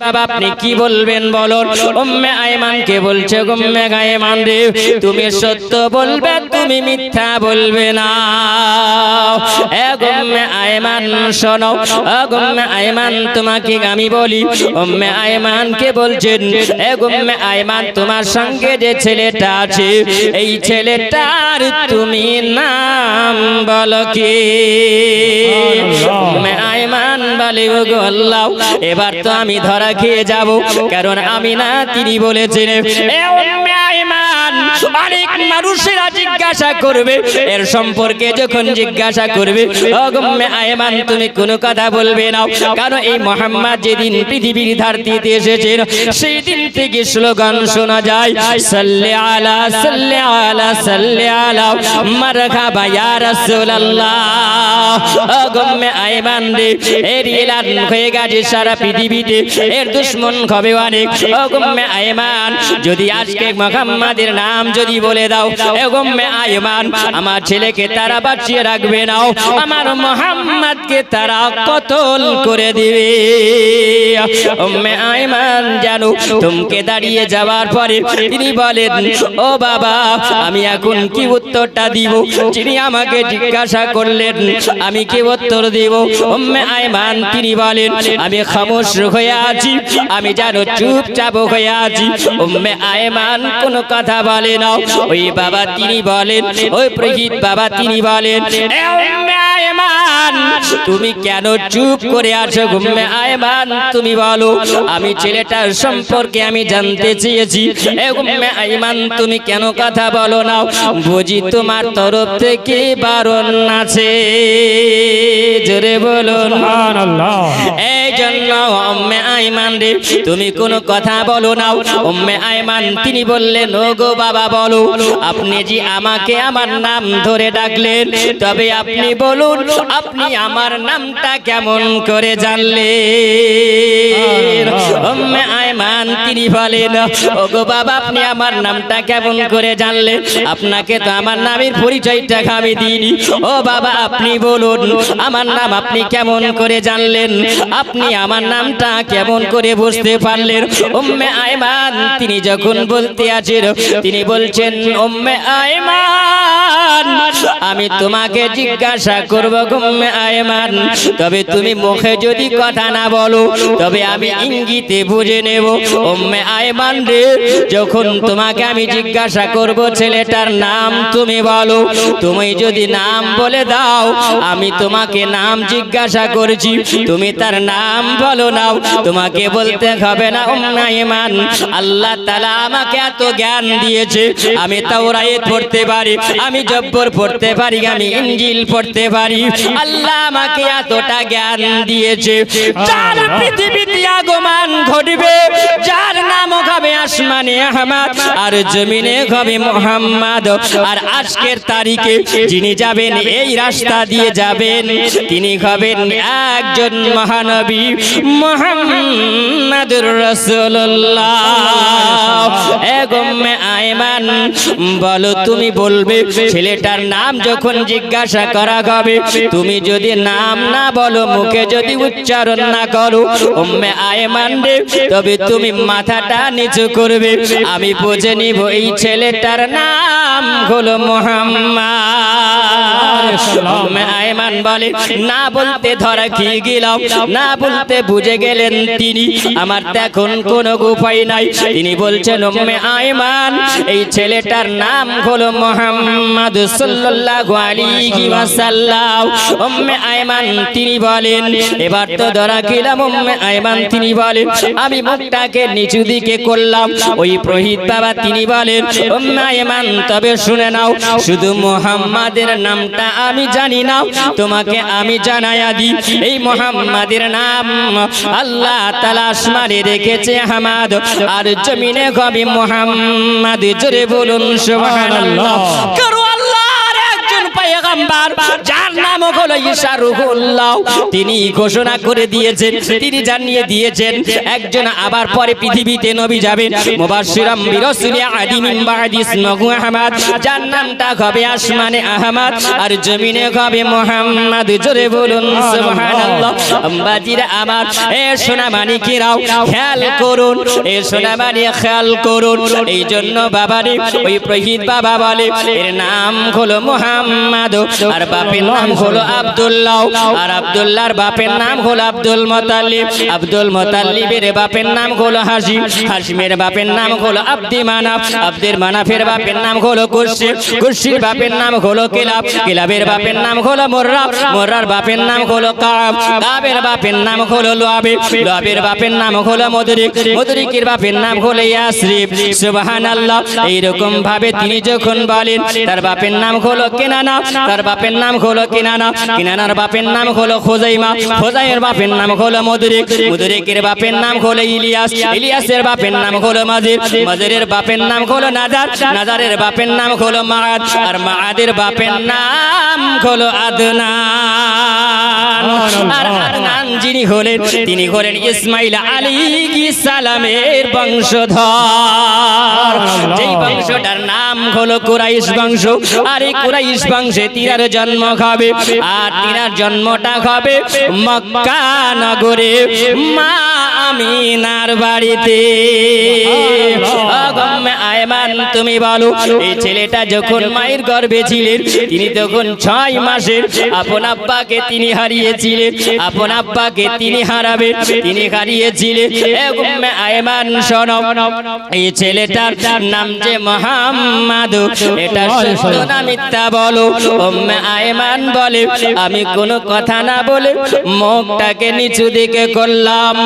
বাবা আপনি কি বলবেন বলো উম্মে আয়মানকে বলছে উম্মে আয়মান রে তুমি সত্য বলবে তুমি মিথ্যা বলবে না। উম্মে আয়মান শোনো উম্মে আয়মান তোমাকে আমি বলি উম্মে আয়মানকে বলছেন উম্মে আয়মান তোমার সঙ্গে যে ছেলেটা আছে এই ছেলেটার তুমি নাম বলো কি? উম্মে আয়মান বলে ও আল্লাহ এবার তো আমি ধরা খেয়ে যাব। কারণ আমি না তিনি বলেছেন অনেক মানুষেরা জিজ্ঞাসা করবে, এর সম্পর্কে যখন জিজ্ঞাসা করবে অগম্যে আয়মান, তুমি কোনো কথা বলবে না। কারণ এই মোহাম্মদ যেদিন পৃথিবীর ধারতিতে এসেছেন সেই দিন থেকে স্লোগান শোনা যায়, সাল্লে আলা সাল্লে আলা সাল্লে আলা মারহাবা ইয়া রাসূলুল্লাহ। অগম্যে আয়মান রে, এর এলান হয়ে গেছে সারা পৃথিবীতে, এর দুশ্মন হবে অনেক। অগম্যে আয়মান, যদি আজকে মোহাম্মদের নাম যদি বলে দাও আয়মান আমার ছেলেকে তারা বাঁচিয়ে রাখবে নাও। আমার মোহাম্মদকে তারা কতল করে দিবে। উম্মে আয়মান জানো, তুমকে দাঁড়িয়ে যাওয়ার পরে তিনি বলেন, ও বাবা, আমি এখন কি উত্তরটা দিব? তিনি আমাকে জিজ্ঞাসা করলেন, আমি কি উত্তর দিব? উম্মে আয়মান তিনি বলেন, আমি খামোশ হয়ে আছি, আমি জানো চুপচাপ হয়ে আছি। উম্মে আয়মান কোনো কথা বলে না। ওই বাবা তিনি বলেন ওই প্রহিত বাবা তিনি বলেন "এ উম্মে আয়মান তুমি কেন চুপ করে আছো? উম্মে আয়মান তুমি বলো আমি ছেলেটার সম্পর্কে আমি জানতে চেয়েছি। আয়মান তুমি কেন কথা বলো না? বুঝি তোমার তরফ থেকে বারণ আছে। জোরে বলুন এই জন্য উম্মে আইমান রে তুমি কোনো কথা বলো না। উম্মে আইমান তিনি বললেন ও গো বাবা বলো আপনি যে আমাকে আমার নাম ধরে ডাকলেন। তবে আপনি বলুন আপনি আমার নামটা কেমন করে জানলেন? আইমান তিনি বলেন ও গো বাবা আপনি আমার নামটা কেমন করে জানলেন? আপনাকে তো আমার নামের পরিচয়টা আমি দিইনি। ও বাবা আপনি বলুন আমার নাম আপনি কেমন করে জানলেন? আপনি আমার নামটা কেমন করে বুঝতে পারলেন? উম্মে আয়মান তিনি যখন বলতে আছেন তিনি বলছেন উম্মে আয়মান আমি তোমাকে জিজ্ঞাসা করব উম্মে আয়মান। তবে তুমি মুখে যদি কথা না বলো, তবে আমি ইঙ্গিতে বুঝে নেব, উম্মে আয়মান রে, যখন তোমাকে আমি জিজ্ঞাসা করব ছেলেটার নাম তুমি বলো। তুমি যদি নাম বলে দাও, আমি তোমাকে নাম জিজ্ঞাসা করছি। তুমি তার নাম বলো নাও, তোমাকে বলতে হবে না, উম্মে ইমান আল্লাহ তাআলা আমাকে এত জ্ঞান দিয়েছে। আমি তাওরাত পড়তে পারি, আমি জব্বর পড়তে পারি, আমি ইঞ্জিল পড়তে পারি। আল্লাহ আমাকে এতটা জ্ঞান দিয়েছে, যারা পৃথিবীতে আগমন ঘটবে। যার নাম হবে আসমানে আহমদ, আর জমিনে হবে মোহাম্মদ। আর আজকের তারিখে যিনি যাবেন, এই রাস্তা দিয়ে যাবেন, তিনি হবেন একজন মহানবী, মোহাম্মদুর রাসূলুল্লাহ। এগম্মে আয়মান, বলো তুমি বলবে, ছেলেটার নাম যখন জিজ্ঞাসা করা হবে, তুমি যদি নাম না বলো, মুখে যদি উচ্চারণ না করো, উম্মে আয়মান রে তবে তুমি মাথাটা নিচু করবে। আমি বুঝে নিব এই ছেলেটার নাম হলো মোহাম্মদ। আয়মান বলে, না বলতে ধরা খেয়ে গেলাম, না বলতে বুঝে গেলেন তিনি। আমার তো এখন কোনো উপায় নাই। তিনি বলছেন উম্মে আয়মান এই ছেলেটার নাম হলো মোহাম্মদ সাল্লাল্লাহু আলাইহি ওয়াসাল্লাম। উম্মে আয়মান তিনি বলেন, এবার তো ধরা খেলাম উম্মে আয়মান তিনি বলেন আমি মুখটাকে নিচু দিকে করলাম। ওই প্রহিত বাবা তিনি বলেন আয়মান তবে শুনে নাও শুধু মোহাম্মদের নামটা আমি জানি না তোমাকে আমি জানাইয়া দিই এই মোহাম্মদের নাম আল্লাহ তালা আসমানে রেখেছে হামাদ আর জমিনে কবি মোহাম্মদ জোরে বলুন সুবহানাল্লাহ। পেগম্বার যার নাম হলো ঈশা রুহুল্লাহ তিনি ঘোষণা করে দিয়েছেন, তিনি জানিয়ে দিয়েছেন, একজন আবার পরে পৃথিবীতে নবী যাবেন মুবাশশিরাম বিরাসুলি আদিমিন বাদি ইসমহু আহমদ। যার নামটা হবে আসমানে আহমদ, আর জমিনে হবে মুহাম্মদ। জোরে বলুন, সুবহানাল্লাহ। আম্বাজিরা আমার এ সোনা মানিকেরাও খেয়াল করুন, এ সোনা মানি খেয়াল করুন। এই জন্য বাবারে, ওই প্রহিত বাবা বলে, এর নাম হলো মুহাম্মদ। আর বাপের নাম হলো আব্দুল্লাহ আর আব্দুল্লাহর বাপের নাম হলো আব্দুল আব্দুল বাপের নাম হলো হাসিম হাসিমের বাপের নাম হলো আব্দি মানাফ আব্দের মানাফের বাপের নাম হলো কুরশি কুরশির বাপের নাম হলো কিলাব কিলাবের বাপের নাম হলো মোর্রা মোর্রার বাপের নাম হলো কাব কাবের বাপের নাম হলো লোয়াবে লোয়াবের বাপের নাম হলো মদরিক মদরিকের বাপের নাম হলো সুবহানাল্লাহ এইরকম ভাবে তিনি যখন বলেন তার বাপের নাম হলো কেনানা তার বাপের নাম হলো কিনানা। কিনানার বাপের নাম হলো খোজাইমা। খোজাইয়ের বাপের নাম হলো মদরিক। মদরিকের বাপের নাম হলো ইলিয়াস। ইলিয়াসের বাপের নাম হলো মাজির মাজিরের বাপের নাম হলো নাজার। নাজারের বাপের নাম হলো মাআদ। আর মাআদের বাপের নাম হলো আদনান। আর আদনান যিনি হলেন, তিনি হলেন ইসমাইল আলী সালামের বংশধর। যেই বংশটার নাম হলো কুরাইশ বংশ। আর এই কুরাইশ বংশে তিনার জন্ম হবে আর তিনার জন্মটা হবে মক্কা নগরে। মা আমিনার বাড়িতে। আয়মান, তুমি বলো, এই ছেলেটা যখন মায়ের গর্ভে ছিলেন, তিনি তখন ছয় মাসের। আপন আব্বাকে তিনি হারিয়েছিলেন, আপন আব্বাকে তিনি হারাবেন, তিনি হারিয়েছিলেন। আয়মান, শোনো, এই ছেলেটার নাম যে মোহাম্মদ, এটা সত্য না মিথ্যা বলো? উম্মে আয়মান বলে আমি কোনো কথা না বলে মুখটাকে নিচু দিকে করলাম।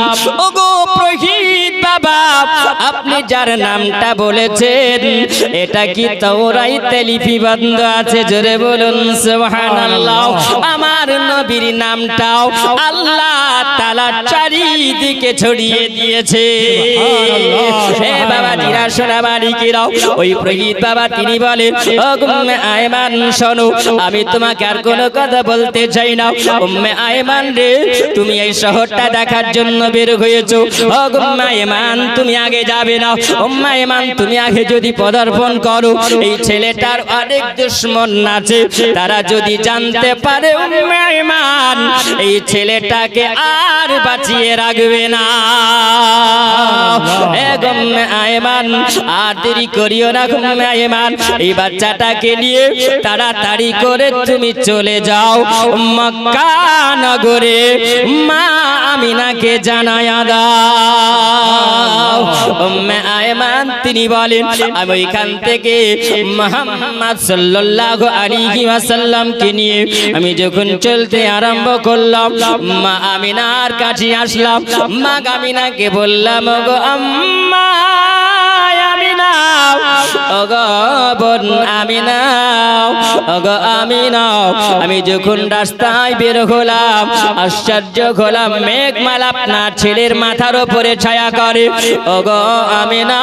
ওগো প্রহিত বাবা আপনি যার নামটা বলেছেন এটা কি তাওরাইতে লিপিবদ্ধ আছে? জোরে বলুন সুবহানাল্লাহ। আমার নবীর নামটাও আল্লাহ তাআলা চারিদিকে ছড়িয়ে দিয়েছে। হে বাবা জিরা সোনা মালিকেরাও ওই প্রহিত বাবা তিনি বলেন ও উম্মে আয়মান শোনো আমি তোমাকে আর কোনো কথা বলতে চাই না। উম্মে আয়মান রে তুমি এই শহরটা দেখার জন্য বের হয়েছো। ও উম্মে আয়মান তুমি আগে যাবে না। উম্মে আয়মান তুমি আগে যদি পদার্পণ করো এই ছেলেটার অনেক দুশ্মন আছে। তারা যদি জানতে পারে উম্মে আয়মান এই ছেলেটাকে আর বাঁচিয়ে রাখবে না। আয়মান আর দেরি করিও না আয়মান। এই বাচ্চাটাকে নিয়ে তাড়াতাড়ি করে তুমি চলে যাও মক্কা নগরে। মা আমিনাকে জানায়া দাও। উম্মে আয়মান, তিনি বলেন, আমি ওইখান থেকে মুহাম্মদ সাল্লাল্লাহু আলাইহি ওয়াসাল্লামকে নিয়ে আমি যখন চলতে আরম্ভ করলাম, মা আমিনার কাছে আসলাম। মা আমিনাকে বললাম গো আম্মা আমিনা ওগো বোন আমিনা ওগো আমিনা আমি যখন রাস্তায় বের হলাম, আশ্চর্য হলাম আপনার ছেলের মাথার উপরে ছায়া করে। ওগো আমিনা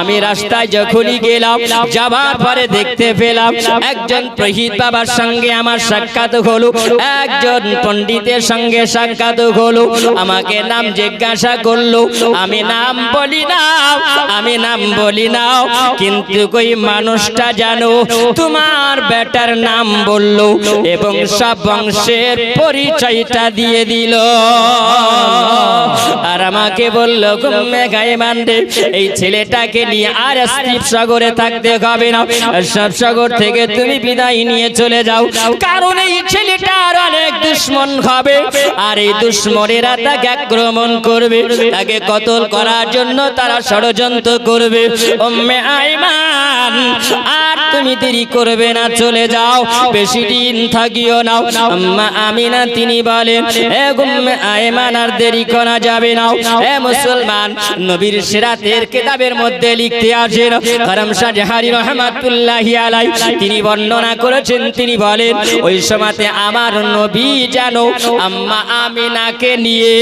আমি রাস্তায় যখনই গেলাম, যাবার পরে দেখতে পেলাম, একজন প্রহিত বাবার সঙ্গে আমার সাক্ষাৎ হলো। একজন পণ্ডিতের সঙ্গে সাক্ষাৎ হলো। আমাকে নাম জিজ্ঞাসা করল, আমি নাম বলি না, আমি নাম বলি না কিন্তু কই মানুষটা জানো, তোমার বেটার নাম বলল এবং সব বংশের পরিচয়টা দিয়ে দিল। আর আমাকে বলল গুম্মে গায়ে মানবে এই ছেলেটাকে নিয়ে আর স্ত্রীপ সাগরে থাকতে হবে না। সব সাগর থেকে তুমি বিদায় নিয়ে চলে যাও, কারণ এই ছেলেটার অনেক দুশ্মন হবে। আর এই দুশ্মনেরা তাকে আক্রমণ করবে, তাকে কতল করার জন্য তারা ষড়যন্ত্র করবে। ওম্মে আইমান, আর তুমি দেরি করবে না, চলে যাও, বেশি দিন থাকিও না। আম্মা আমিনা তিনি বলেন এ আইমান, আর দেরি করা যাবে না। এ মুসলমান, নবীর মধ্যে লিখতে করম রহমাতুল্লাহি আলাই তিনি বর্ণনা করেছেন, তিনি বলেন, ওই সময়তে আমার নবী জানো আম্মা আমিনাকে নিয়ে,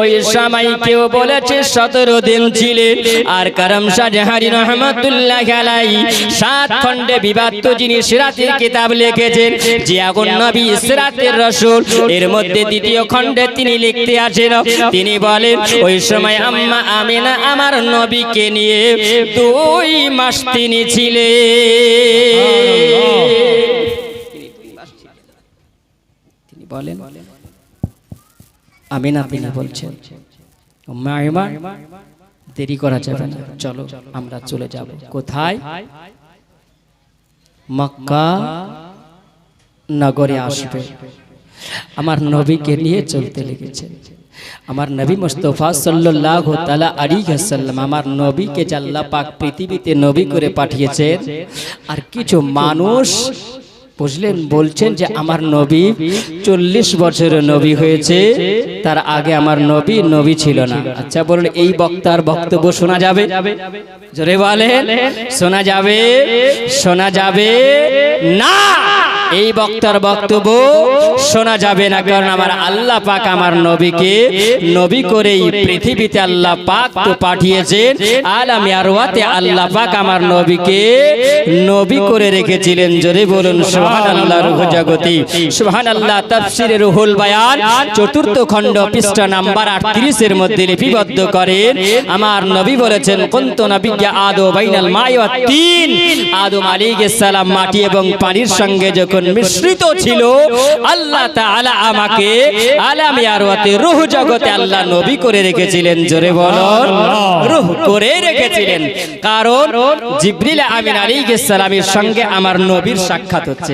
ওই সময় কেউ বলেছে, সতেরো দিন ছিলেন, আর করম শাহজাহারি রহমাতুল্লাহ আলাই সাত খণ্ডে বিবাদ যিনি সিরাতের কিতাব লিখেছেন, যে আগুন নবী সিরাতের রসুল, এর মধ্যে দ্বিতীয় খণ্ডে তিনি লিখতে আছেন তিনি বলেন, ওই সময় আম্মা আমিনা আমার নবীকে নিয়ে দুই মাস তিনি ছিলেন। তিনি বলেন, আমিনা তিনি বলছেন আইমান দেরি করা যাবে না। চলো, আমরা চলে যাব। কোথায়? মক্কা নগরে আসবে। আমার নবীকে নিয়ে চলতে লেগেছে। আমার নবী মুস্তফা সাল্লাল্লাহু তাআলা আলাইহি ওয়াসাল্লাম আমার নবীকে আল্লাহ পাক পৃথিবীতে নবী করে পাঠিয়েছেন, আর কিছু মানুষ বুঝলেন? বলছেন যে আমার নবী চল্লিশ বছরের নবী হয়েছে তার আগে আমার নবী নবী ছিল না। আচ্ছা বলুন এই বক্তার বক্তব্য শোনা যাবে? জোরে বলেন শোনা যাবে? শোনা যাবে? না! এই বক্তার বক্তব্য শোনা যাবে না কারণ আমার আল্লাহ পাক আমার নবীকে নবী করেই পৃথিবীতে আল্লাহ পাক তো পাঠিয়েছেন। আলাম আরওয়াতে আল্লাহ পাক আমার নবীকে নবী করে রেখেছিলেন। জোরে বলুন সুবহানাল্লাহ রুহ জগতি। সুবহানাল্লাহ তাফসীরে রুহুল বায়ান। চতুর্থ খণ্ড পৃষ্ঠা নাম্বার 38 এর মধ্যে লিপিবদ্ধ করেন। আমার নবী বলেছেন কুনতু নবিয়্যা আদম বাইনাল মাই ওয়াত তিন। আদম আলাইহিস সালাম মাটি এবং পানির সঙ্গে যখন মিশ্রিত ছিল আল্লাহ তাআলা আমাকে আলামে রূহ জগতে আল্লাহ নবী করে রেখেছিলেন। জোরে বলুন রূহ করে রেখেছিলেন। কারণ জিবরিল আমিন আলাইহিস সালামের সঙ্গে আমার নবীর সাক্ষাৎ হচ্ছেন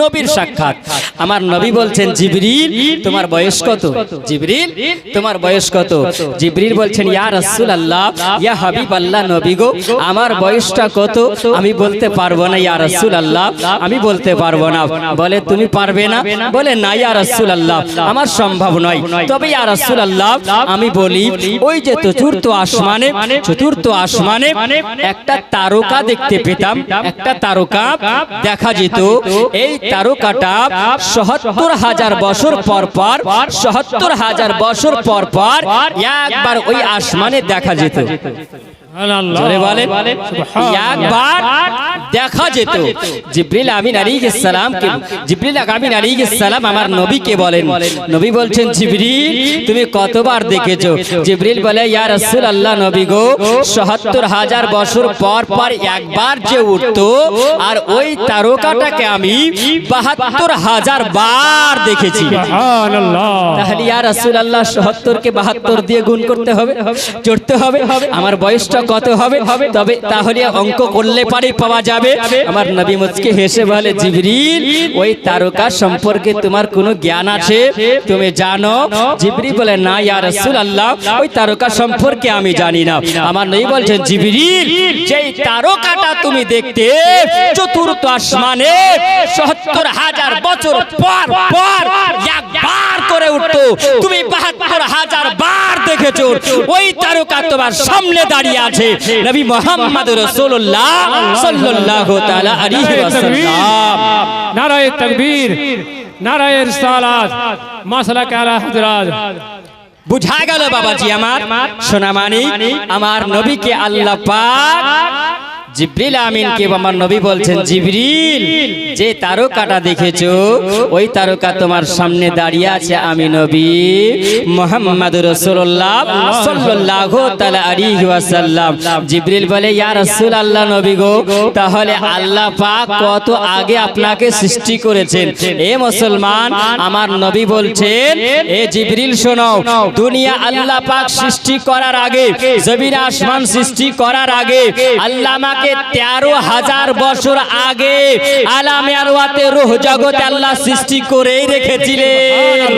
নবীর সাক্ষাৎ। আমার নবী বলছেন জিবরিল তোমার বয়স কত? জিবরিল তোমার বয়স কত? জিবরিল বলছেন ইয়া রাসূলুল্লাহ ইয়া হাবিবাল্লাহ নবী গো আমার বয়সটা কত? আমি বলতে পারব না ইয়া রাসূলুল্লাহ আমি বলতে পারব না। বলে তুমি পারবে না? বলে না ইয়া রাসূলুল্লাহ আমার সম্ভব নয়। তবে ইয়া রাসূলুল্লাহ আমি বলি ওই যে চতুর্থ আসমানে চতুর্থ আসমানে একটা তারকা দেখতে পেতাম একটা তারকা দেখা যেত এই তারকাটা সহত্তর হাজার বছর পর পর সহত্তর হাজার বছর পর পর, একবার ওই আসমানে দেখা যেত। একবার দেখা যেত। জিব্রিল আমিন আলাইহিস সালাম জিব্রিল আমিন আলাইহিস সালাম আমার নবীকে বলেন। নবী বলছেন জিব্রিল তুমি কতবার দেখেছ? জিব্রিল বলে ইয়া রাসূলুল্লাহ নবী গো ৭৭ হাজার বছর পর পর একবার যে উঠতো আর ওই তারকাটাকে আমি ৭২ হাজার বার দেখেছি। তাহলে ইয়া রাসূলুল্লাহ ৭০ কে 72 দিয়ে গুণ করতে হবে চড়তে হবে। আমার বয়সটা কত হবে, তবে তাহলে অঙ্ক করলে পারে পাওয়া যাবে। আমার নবী মুচকে হেসে বলে, জিবরিল, ওই তারকা সম্পর্কে তোমার কোনো জ্ঞান আছে? তুমি জানো? জিবরিল বলে, না, ইয়া রাসূলুল্লাহ, ওই তারকা সম্পর্কে আমি জানি না। আমার নবী বলছেন, জিবরিল, যেই তারকাটা তুমি দেখতে চতুর্থ আসমানে ৭০ হাজার বছর পর পর একবার করে উঠতো, তুমি 72 হাজার বার দেখেছ, ওই তারকা তোমার সামনে দাঁড়িয়ে আছে। নবী মোহাম্মদ রাসূলুল্লাহ সাল্লাল্লাহু তাআলা আলাইহি ওয়াসাল্লাম। নারায়ে তাকবীর। নারায়ে রিসালাত। মাসলা কালা হযরত বুঝা গেল বাবাজি আমার। সোনামানি আমার নবীকে আল্লাহ পাক জিব্রিল আমিনকে আমার নবী বলছেন জিবরিল যে তারকাটা দেখেছ ওই তারকা তোমার সামনে দাঁড়িয়ে আছে আমি নবী মোহাম্মদ রাসূলুল্লাহ সাল্লাল্লাহু তাআলা আলাইহি ওয়াসাল্লাম। জিবরিল বলে ইয়া রাসূলুল্লাহ নবী গো তাহলে আল্লাহ পাক কত আগে আপনাকে সৃষ্টি করেছেন। এ মুসলমান আমার নবী বলছেন এ জিবরিল শোনো দুনিয়া আল্লাহ পাক সৃষ্টি করার আগে জমিন আসমান সৃষ্টি করার আগে আল্লাহ আমাকে তেরো হাজার বছর আগে আলামে আরওয়াতে রূহ জগতে আল্লাহ সৃষ্টি করেই রেখেছিলেন।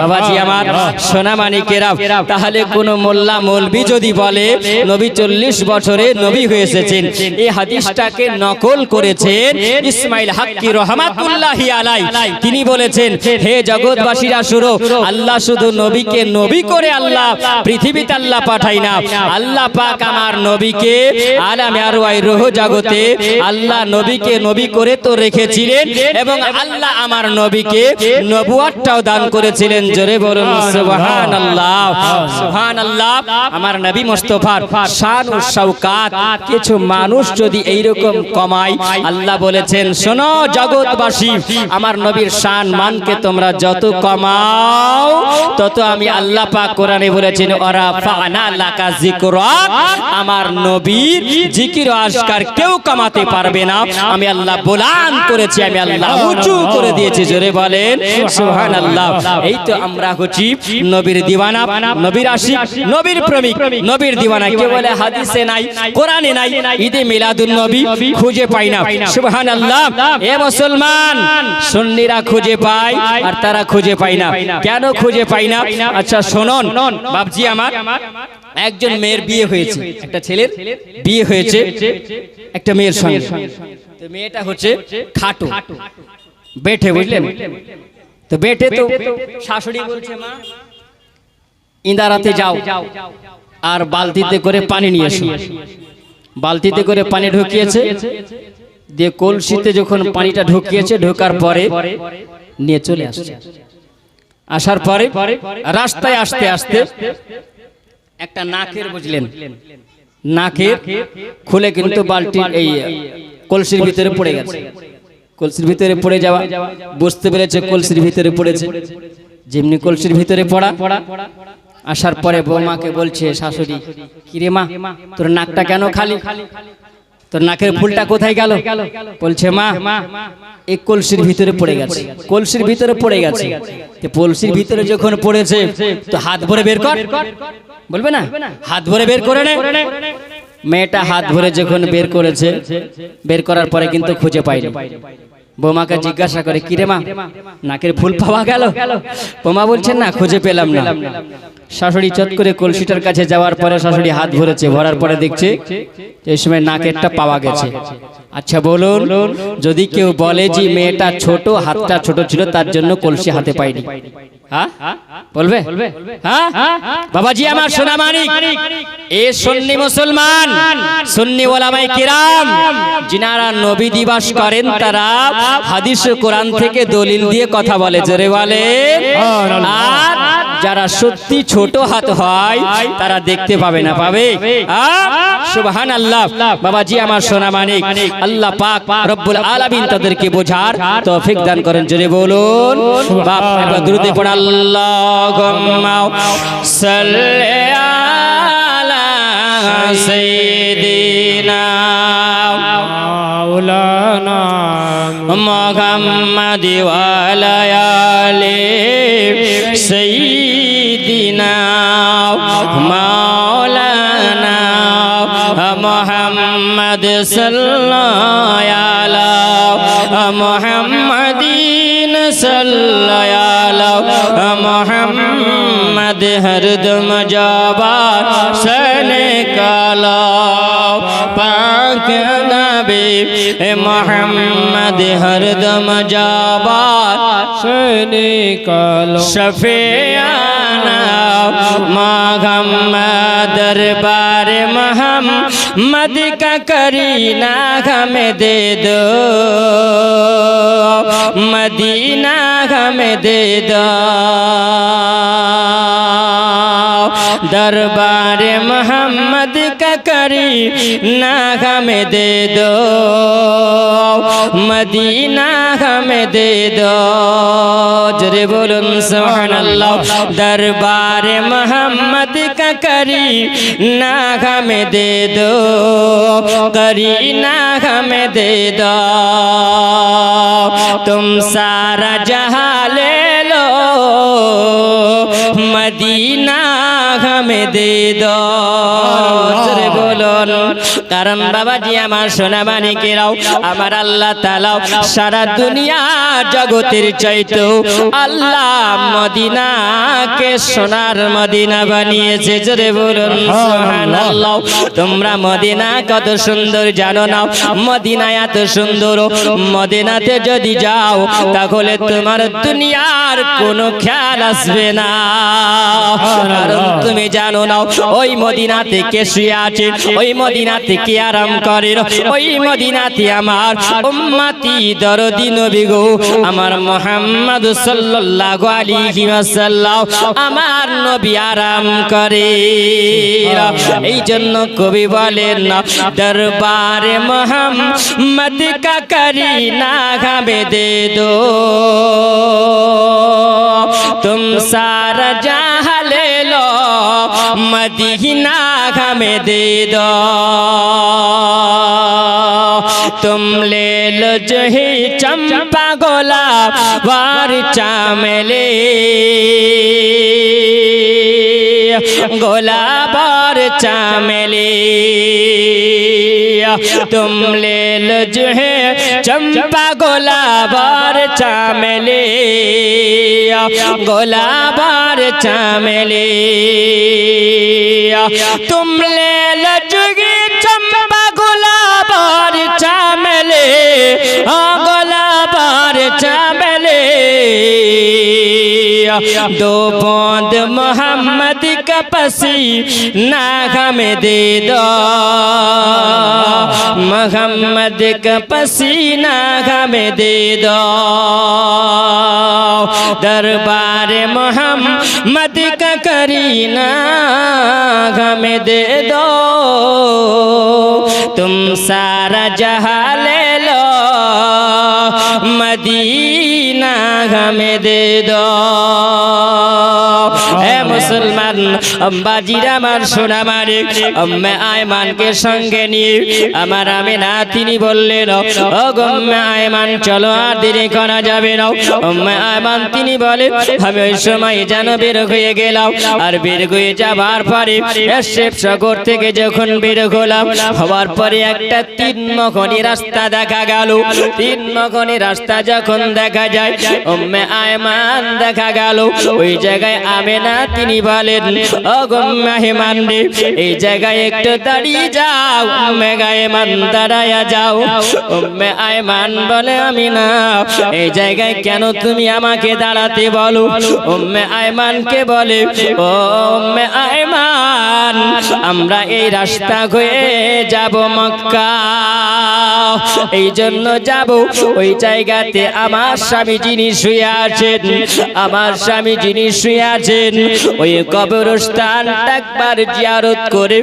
বাবাজি আমার সোনা মানিকেরা তাহলে কোন মোল্লা মৌলবি যদি বলে নবী চল্লিশ বছরে নবী হয়ে এসেছেন এই হাদিসটাকে নকল করেছেন ইসমাইল হাক্কি রহমাতুল্লাহি আলাই তিনি বলেছেন হে জগৎবাসীরা শুরু আল্লাহ শুধু নবীকে নবী করে আল্লাহ পৃথিবীতে আল্লাহ পাঠাই না আল্লাহ পাক আমার নবীকে আলামে আর ওই রোহ জগতে আল্লাহ নবীকে নবী করে তো রেখেছিলেন এবং আল্লাহ আমার নবীকে নবুয়াতটাও দান করেছিলেন। জোরে বলুন সুবহানাল্লাহ। সুবহানাল্লাহ। আমার নবী মুস্তাফার শান ও শওকাত। কিছু মানুষ যদি এইরকম কমায় আল্লাহ বলেছেন শোনো জগৎবাসী আমার নবীর শান মানকে তোমরা যত কমাও তত আমি আল্লাহ পাক কোরআনে বলেছেন ওরা ফানা লাকা যিকরাক আমার নবীর জিকির ও আজকার কেউ কমাতে পারবে না। আমি আল্লাহ বোলান করেছি, আমি আল্লাহ উঁচু করে দিয়েছি, জোরে বলেন, সুবহানাল্লাহ। এই তো আমরা হচ্ছি নবীর দিওয়ানা, নবীর আশিক, নবীর প্রেমিক, নবীর দিওয়ানা। কে বলে হাদিসে নাই, কোরআনে নাই, ঈদে মিলাদুন নবী খুঁজে পাই না। সুবহানাল্লাহ, এ মুসলমান, সুন্নিরা খুঁজে পায় আর তারা খুঁজে পায় না। কেন খুঁজে পায় না? আচ্ছা শুনুন বাবজি আমার। একজন মেয়ের বিয়ে হয়েছে একটা ছেলের বিয়ে হয়েছে একটা মেয়ের সঙ্গে। তো মেয়েটা হচ্ছে খাটো। বেঠে বুঝলেন? তো বেটে তো শাশুড়ি বলছে মা ইন্দারাতে যাও আর বালতিতে করে পানি নিয়ে এসো। বালতিতে করে পানি ঢুকিয়েছে। দিয়ে কলসিতে যখন পানিটা ঢুকিয়েছে ঢোকার পরে নিয়ে চলে আসছে আসার পরে রাস্তায় আসতে আসতে একটা নাকের বুঝলেন। নাকের খুলে কিন্তু বালতির এই কলসির ভিতরে পড়ে গেছে। কলসির ভিতরে পড়ে যাওয়া বুঝতে পেরেছে কলসির ভিতরে পড়েছে। যেমনি কলসির ভিতরে পড়া আসার পরে বৌমাকে বলছে শাশুড়ি কিরে মা তোর নাকটা কেন খালি? তোর নাকের ফুলটা কোথায় গেল? বলছে মা এই কলসির ভিতরে পড়ে গেছে। কলসির ভিতরে পড়ে গেছে। তো কলসির ভিতরে যখন পড়েছে তো হাত ভরে বের কর। বলবে না? হাত ভরে বের করে নে। মেয়েটা হাত ভরে যখন বের করেছে বের করার পরে কিন্তু খুঁজে পাইনি বৌমাকে জিজ্ঞাসা করে কিরে মা নাকের ফুল পাওয়া গেল? বোমা বলছেন না খুঁজে পেলাম না। শাশুড়ি চট করে কলসিটার কাছে যাওয়ার পরে শাশুড়ি হাত ভরেছে ভরার পরে দেখছে এই সময় নাকেরটা পাওয়া গেছে। আচ্ছা বলুন যদি কেউ বলে যে মেয়েটা ছোট হাতটা ছোট ছিল তার জন্য কলসি হাতে পাইনি। বলবে? হ্যাঁ? বাবাজি আমার সোনা মানিক। এ সুন্নি মুসলমান। সুন্নি ওলামাই কিরাম। যিনারা নবী দিবস করেন তারা হাদিস ও কোরআন থেকে দলিল দিয়ে কথা বলে। জোরে বলে। আর যারা সত্যি ছোট হাত হয় তারা দেখতে পাবে না পাবে সুবহান আল্লাহ বাবাজি আমার সোনা মানিক। আল্লাহ পাক রব্বুল আলামিন তাদেরকে বোঝার তৌফিক দান করেন। জোরে বলুন। বাপ দ্রুত পড় اللهم صل على سيدنا مولانا محمد وعلى اله سيدنا مولانا محمد صلى कदम जाबा सन काला पाक नबी मोहम्मद हरदम जाबा सन कालो शफियाना मोहम्मद दरबार मोहम्मद का करीना हमें दे दो मदीना हमें दे दो मोहम्मद का करीना हमें दे दो मदीना हमें दे दो जरे बोलुन सुबहानल्लाह दरबार मोहम्मद का करी ना हमें दे दो करी ना हमें दे दो तुम सारा जहां কারণ বাবাজি আমার সোনা মানিকেরাও আমার আল্লাহ তালাও সারা দুনিয়া জগতের চাইতো আল্লাহ মদিনাকে সোনার মদিনা বানিয়েছে। জোরে বলুন সুবহানাল্লাহ। তোমরা মদিনা কত সুন্দর জানো না? মদিনা এত সুন্দর। মদিনাতে যদি যাও তাহলে তোমার দুনিয়ার কোনো খেয়াল আসবে না। কারণ তুমি জানো না ওই মদিনাতে কে শুয়ে আছে? ওই মদিনাতে কি আরাম করে ওই মদিনাতে আমার উম্মতি দরদি নবী গো। আমার মোহাম্মদ সাল্লাল্লাহু আলাইহি ওয়াসাল্লাম আমার নবী আরাম করে। এই জন্য কবি বলেন না দরবারে মোহাম্মদ কা করি না ঘামে দে দো। তুম সারা জাহালে লো মদিনা ঘামে দে দো। तुम ले लो जो ही चंपा गोलाब वार चामेले। गोलाब और चामेले। तुम ले लो जो है चंपा गोलाब और चामेले। गोलाब और चामेले। तुम ले लो जुगी और चामेले दो बूंद मोहम्मद का पसी ना दे दो। मोहम्मद का पसीना हमें दे दो। दरबार मोहम्मद का करीना हमें दे दो। तुम सारा जहाँ মদিনা গামে দে দ। এ মুসলমান বাজিরা আমার সোনা মারে আম্মা আয়মানকে সঙ্গে নিয়ে আমার আমি না তিনি বললেন ও গম্মা আয়মান, চলো আর দেরি করা যাবে না। আম্মা আয়মান তিনি বলে, আমি ওই সময় যেন বের হয়ে গেলাম আর বের হয়ে যাবার পরে শেষ সাগর থেকে যখন বের হলাম, হওয়ার পরে একটা তিন মখনি রাস্তা দেখা গেল। তিন মখনি রাস্তা যখন দেখা যায় উম্মে আয়মান দেখা গেল। ওই জায়গায় আমেনা তিনি বলেন রে এই জায়গায় একটু দাঁড়িয়ে যাও, উম্মে গায়মান দাঁড়ায়া যাও, উম্মে আয়মান বলে আমি না, এই জায়গায় কেন তুমি আমাকে দাঁড়াতে বলো? উম্মে আয়মানকে বলে, ও উম্মে আয়মান, আমরা এই রাস্তা হয়ে যাব মক্কা। এই জন্য যাব, ওই জায়গাতে আমার স্বামী যিনি শুয়ে আছেন, আমার স্বামী যিনি শুয়ে আছেন, ওই কবরস্থানটা একবার জিয়ারত করে